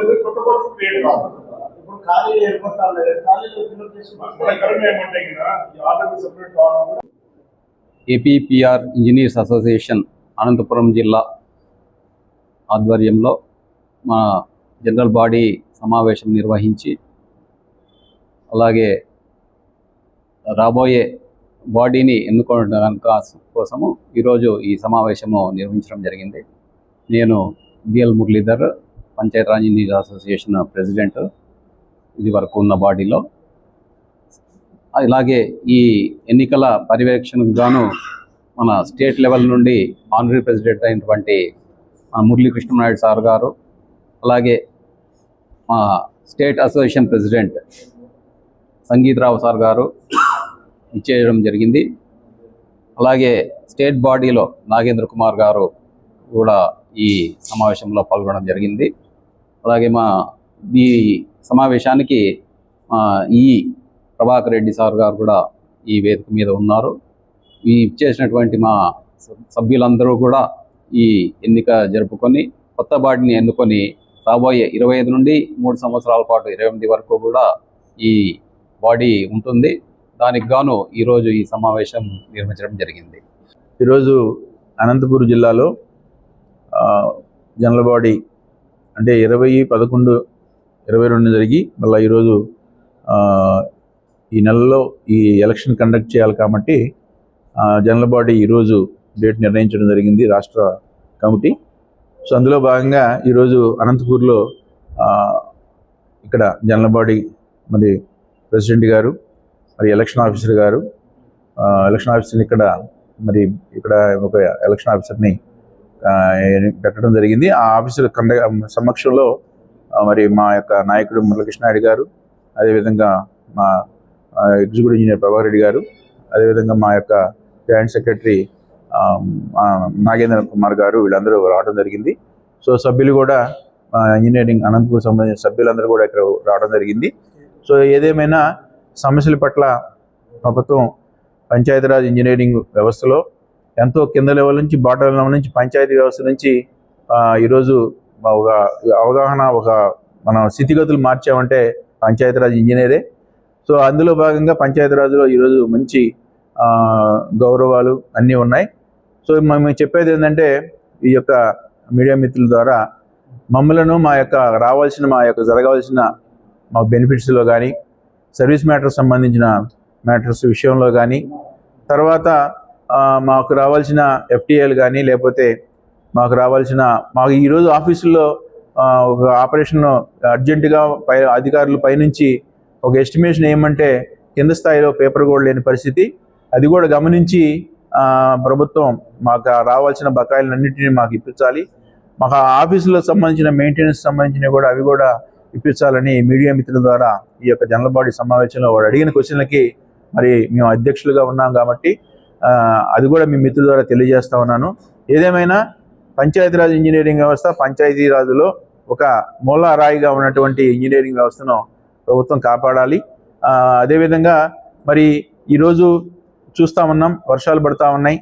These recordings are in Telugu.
లేదు కొత్త క్రియేట్ ఇప్పుడు ఖాళీలు ఏర్పడతా ఉన్నాయి ఖాళీలు ఫిల్అప్ చేసి మన కరెంట్ ఏమంటే కదా ఈ ఆర్డర్ సెపరేట్ కావడం కూడా ఏపీపీఆర్ ఇంజనీర్స్ అసోసియేషన్ అనంతపురం జిల్లా ఆధ్వర్యంలో మా జనరల్ బాడీ సమావేశం నిర్వహించి అలాగే రాబోయే బాడీని ఎన్నుకోవడం కోసము ఈరోజు ఈ సమావేశము నిర్వహించడం జరిగింది. నేను DL Muralidhar Panchayati Raj engineer association president ఇది వరకు ఉన్న బాడీలో. అలాగే ఈ ఎన్నికల పర్యవేక్షణకు గాను మన స్టేట్ లెవెల్ నుండి ఆనరీ ప్రెసిడెంట్ అయినటువంటి మన మురళీ సార్ గారు అలాగే మా state association president Sangeetha Rao sir గారు ఇచ్చేయడం జరిగింది. అలాగే స్టేట్ బాడీలో నాగేంద్ర కుమార్ గారు కూడా ఈ సమావేశంలో పాల్గొనడం జరిగింది. అలాగే మా ఈ సమావేశానికి ఈ ప్రభాకర్ రెడ్డి సార్ గారు కూడా ఈ వేదిక మీద ఉన్నారు. ఈ చేసినటువంటి మా సభ్యులందరూ కూడా ఈ ఎన్నిక జరుపుకొని కొత్త బాటిని ఎన్నుకొని రాబోయే ఇరవై ఐదు నుండి మూడు సంవత్సరాల పాటు ఇరవై ఎనిమిది వరకు కూడా ఈ బాడీ ఉంటుంది. దానికి గాను ఈరోజు ఈ సమావేశం నిర్మించడం జరిగింది. ఈరోజు అనంతపురం జిల్లాలో జనరల్ బాడీ అంటే ఇరవై పదకొండు ఇరవై రెండు జరిగి మళ్ళీ ఈరోజు ఈ నెలలో ఈ ఎలక్షన్ కండక్ట్ చేయాలి కాబట్టి జనరల్ బాడీ ఈరోజు డేట్ నిర్ణయించడం జరిగింది రాష్ట్ర కమిటీ. సో అందులో భాగంగా ఈరోజు అనంతపూర్లో ఇక్కడ జనరల్ బాడీ మరి ప్రెసిడెంట్ గారు మరి ఎలక్షన్ ఆఫీసర్ గారు ఎలక్షన్ ఆఫీసర్ని ఇక్కడ మరి ఇక్కడ ఒక ఎలక్షన్ ఆఫీసర్ని పెట్టడం జరిగింది. ఆ ఆఫీసుల కండ సమక్షంలో మరి మా యొక్క నాయకుడు మురళకృష్ణాయుడు గారు అదేవిధంగా మా ఎగ్జిక్యూటివ్ ఇంజనీర్ ప్రభాకర్ రెడ్డి గారు అదేవిధంగా మా యొక్క జాయింట్ సెక్రటరీ నాగేంద్ర కుమార్ గారు వీళ్ళందరూ రావడం జరిగింది. సో సభ్యులు కూడా ఇంజనీరింగ్ అనంతపూర్ సంబంధించిన సభ్యులందరూ కూడా ఇక్కడ రావడం జరిగింది. సో ఏదేమైనా సమస్యల పట్ల ప్రభుత్వం పంచాయతీరాజ్ ఇంజనీరింగ్ వ్యవస్థలో ఎంతో కింద లెవెల్ నుంచి బాటర్ లెవెల్ నుంచి పంచాయతీ వ్యవస్థ నుంచి ఈరోజు మా ఒక అవగాహన ఒక మన స్థితిగతులు మార్చామంటే పంచాయతీరాజ్ ఇంజనీరే. సో అందులో భాగంగా పంచాయతీరాజ్లో ఈరోజు మంచి గౌరవాలు అన్నీ ఉన్నాయి. సో మేము చెప్పేది ఏంటంటే ఈ యొక్క మీడియా మిత్రుల ద్వారా మమ్మలను మా యొక్క రావాల్సిన మా యొక్క జరగాల్సిన మా బెనిఫిట్స్లో కానీ సర్వీస్ మ్యాటర్స్ సంబంధించిన మ్యాటర్స్ విషయంలో కానీ తర్వాత మాకు రావాల్సిన ఎఫ్టీఏలు కానీ లేకపోతే మాకు రావాల్సిన మాకు ఈరోజు ఆఫీసులో ఒక ఆపరేషన్ అర్జెంటుగా పై అధికారులు పైనుంచి ఒక ఎస్టిమేషన్ ఏమంటే కింద స్థాయిలో పేపర్ కూడా లేని పరిస్థితి. అది కూడా గమనించి ప్రభుత్వం మాకు రావాల్సిన బకాయిలన్నింటినీ మాకు ఇప్పించాలి. మాకు ఆ ఆఫీసులో సంబంధించిన మెయింటెనెన్స్ సంబంధించినవి కూడా అవి కూడా ఇప్పించాలని మీడియా మిత్రుల ద్వారా ఈ యొక్క జనరల్ బాడీ సమావేశంలో వాడు అడిగిన క్వశ్చన్లకి మరి మేము అధ్యక్షులుగా ఉన్నాం కాబట్టి అది కూడా మీ మిత్రుల ద్వారా తెలియజేస్తా ఉన్నాను. ఏదేమైనా పంచాయతీరాజ్ ఇంజనీరింగ్ వ్యవస్థ పంచాయతీరాజులో ఒక మూలారాయిగా ఉన్నటువంటి ఇంజనీరింగ్ వ్యవస్థను ప్రభుత్వం కాపాడాలి. అదేవిధంగా మరి ఈరోజు చూస్తా ఉన్నాం వర్షాలు పడతా ఉన్నాయి.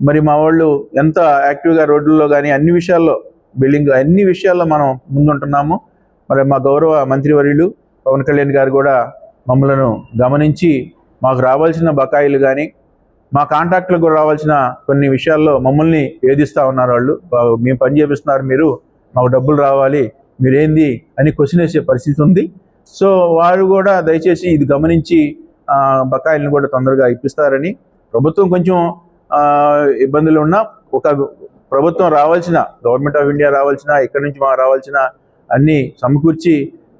మరి మా వాళ్ళు ఎంత యాక్టివ్గా రోడ్లలో కానీ అన్ని విషయాల్లో బిల్డింగ్ అన్ని విషయాల్లో మనం ముందుంటున్నాము. మరి మా గౌరవ మంత్రివర్యులు పవన్ కళ్యాణ్ గారు కూడా మమ్మలను గమనించి మాకు రావాల్సిన బకాయిలు కానీ మా కాంట్రాక్టులకు కూడా రావాల్సిన కొన్ని విషయాల్లో మమ్మల్ని వేధిస్తూ ఉన్నారు వాళ్ళు. మేము పని చేపిస్తున్నారు మీరు మాకు డబ్బులు రావాలి మీరేంది అని క్వశ్చన్ వేసే పరిస్థితి ఉంది. సో వారు కూడా దయచేసి ఇది గమనించి బకాయిలను కూడా తొందరగా ఇప్పిస్తారని ప్రభుత్వం కొంచెం ఇబ్బందులు ఉన్నా ఒక ప్రభుత్వం రావాల్సిన గవర్నమెంట్ ఆఫ్ ఇండియా రావాల్సిన ఇక్కడి నుంచి మాకు రావాల్సిన అన్నీ సమకూర్చి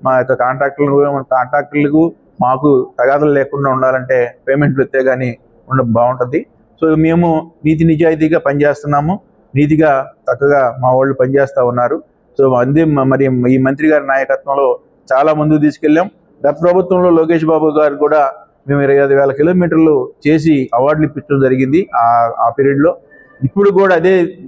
మా యొక్క కాంట్రాక్టులకు కాంట్రాక్టులకు మాకు తగాదలు లేకుండా ఉండాలంటే పేమెంట్లు ఇస్తే కానీ ఉండ బాగుంటుంది. సో మేము నీతి నిజాయితీగా పనిచేస్తున్నాము. నీతిగా చక్కగా మా వాళ్ళు పనిచేస్తూ ఉన్నారు. సో అందే మ- మరి ఈ మంత్రి గారి నాయకత్వంలో చాలా ముందుకు తీసుకెళ్ళాం. గత ప్రభుత్వంలో లోకేష్ బాబు గారు కూడా మేము ఇరవై ఐదు వేల కిలోమీటర్లు చేసి అవార్డులు ఇప్పించడం జరిగింది ఆ ఆ పీరియడ్లో. ఇప్పుడు కూడా అదే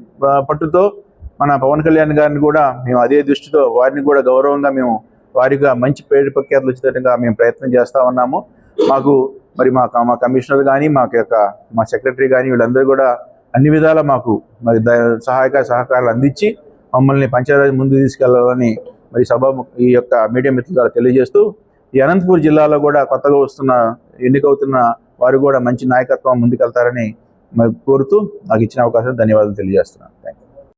పట్టుతో మన పవన్ కళ్యాణ్ గారిని కూడా మేము అదే దృష్టితో వారిని కూడా గౌరవంగా మేము వారిగా మంచి పేరు ప్రఖ్యాతులు వచ్చేటట్టుగా మేము ప్రయత్నం చేస్తూ ఉన్నాము. మాకు మరి మా మా కమిషనర్ కానీ మాకు యొక్క మా సెక్రటరీ కానీ వీళ్ళందరూ కూడా అన్ని విధాలా మాకు మరి ద- సహాయక సహకారాలు అందించి మమ్మల్ని పంచాయతీ ముందు తీసుకెళ్ళాలని మరి సభ ఈ యొక్క మీడియా మిత్రుల ద్వారా తెలియజేస్తూ ఈ అనంతపూర్ జిల్లాలో కూడా కొత్తగా వస్తున్న ఎన్నికవుతున్న వారు కూడా మంచి నాయకత్వం ముందుకెళ్తారని మరి కోరుతూ నాకు ఇచ్చిన అవకాశం ధన్యవాదాలు తెలియజేస్తున్నాను. థ్యాంక్